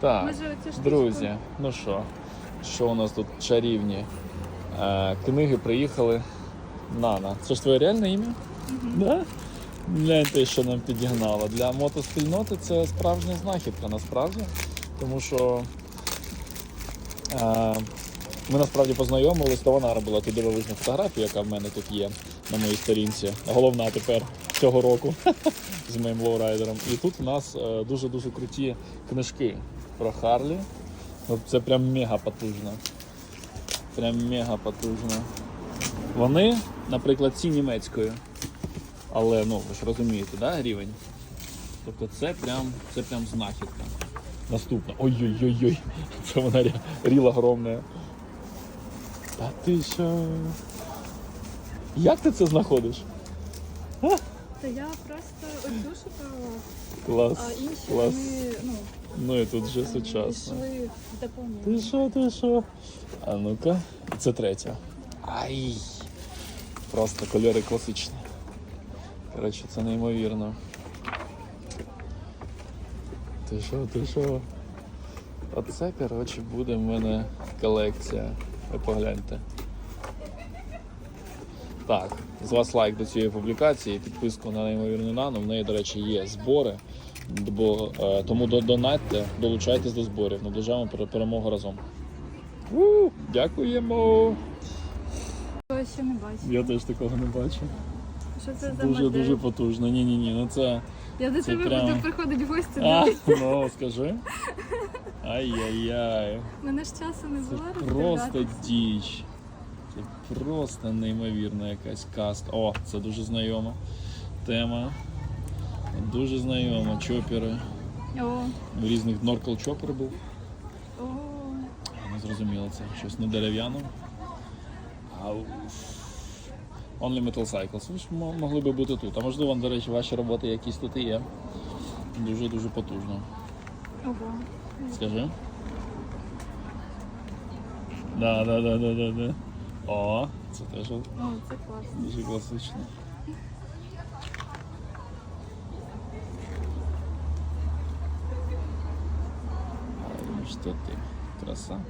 Так, Може, оцю штучку? друзі, ну що, що у нас тут чарівні е, книги приїхали. Нана. Це ж твоє реальне ім'я? Да? Гляньте, що нам підігнало. Для мотоспільноти це справжня знахідка насправді. Тому що е, ми насправді познайомились, то вона робила ту дивовижну фотографію, яка в мене тут є на моїй сторінці. Головна тепер цього року з моїм лоурайдером. І тут у нас е, дуже-дуже круті книжки про Харлі. Ну, Це прям мега потужно. Прям мега потужно. Вони, наприклад, ці німецькою. Але ну ви ж розумієте, да, рівень? Тобто це прям, це прям знахідка. Наступна. Ой-ой-ой-ой. Це вона рі- ріл огромне. Та ти що? Як ти це знаходиш? Та я просто оцю шукала, Клас. а інші клас. вони ну, Ну і тут вже сучасно. йшли в доповнення. Ти що, ти що? А ну-ка. Це третя. Ай! Просто кольори класичні. Коротше, це неймовірно. Ти що, ти що? Оце, коротше, буде в мене колекція. Ви погляньте. Так, з вас лайк до цієї публікації, підписку на неймовірну нану. В неї, до речі, є збори. Бо, е, тому до- донатьте, долучайтесь до зборів. Наближаємо пере- перемогу разом. У, дякуємо! Того ще не бачу. Я теж такого не бачу. Що це за Дуже модель? дуже потужно. Ні, ні, ні. Ну це. Я до це тебе прям- буду приходити в гості. А, ну скажи. Ай-яй-яй. Мене ж часу не було просто діч. Це просто неймовірна якась каста. О, це дуже знайома тема. Дуже знайома. Чопери. О, В різних Норкл чопер був. о. Не зрозуміло це. Щось не дерев'яне. Only Metal Cycles. Ви ж могли би бути тут. А можливо, до речі, ваші роботи якісь тут і є. Дуже-дуже потужно. Ого. Скажи. Да, да, да, да, да, да. О, це теж О, це класно. дуже класично. что ты? Краса.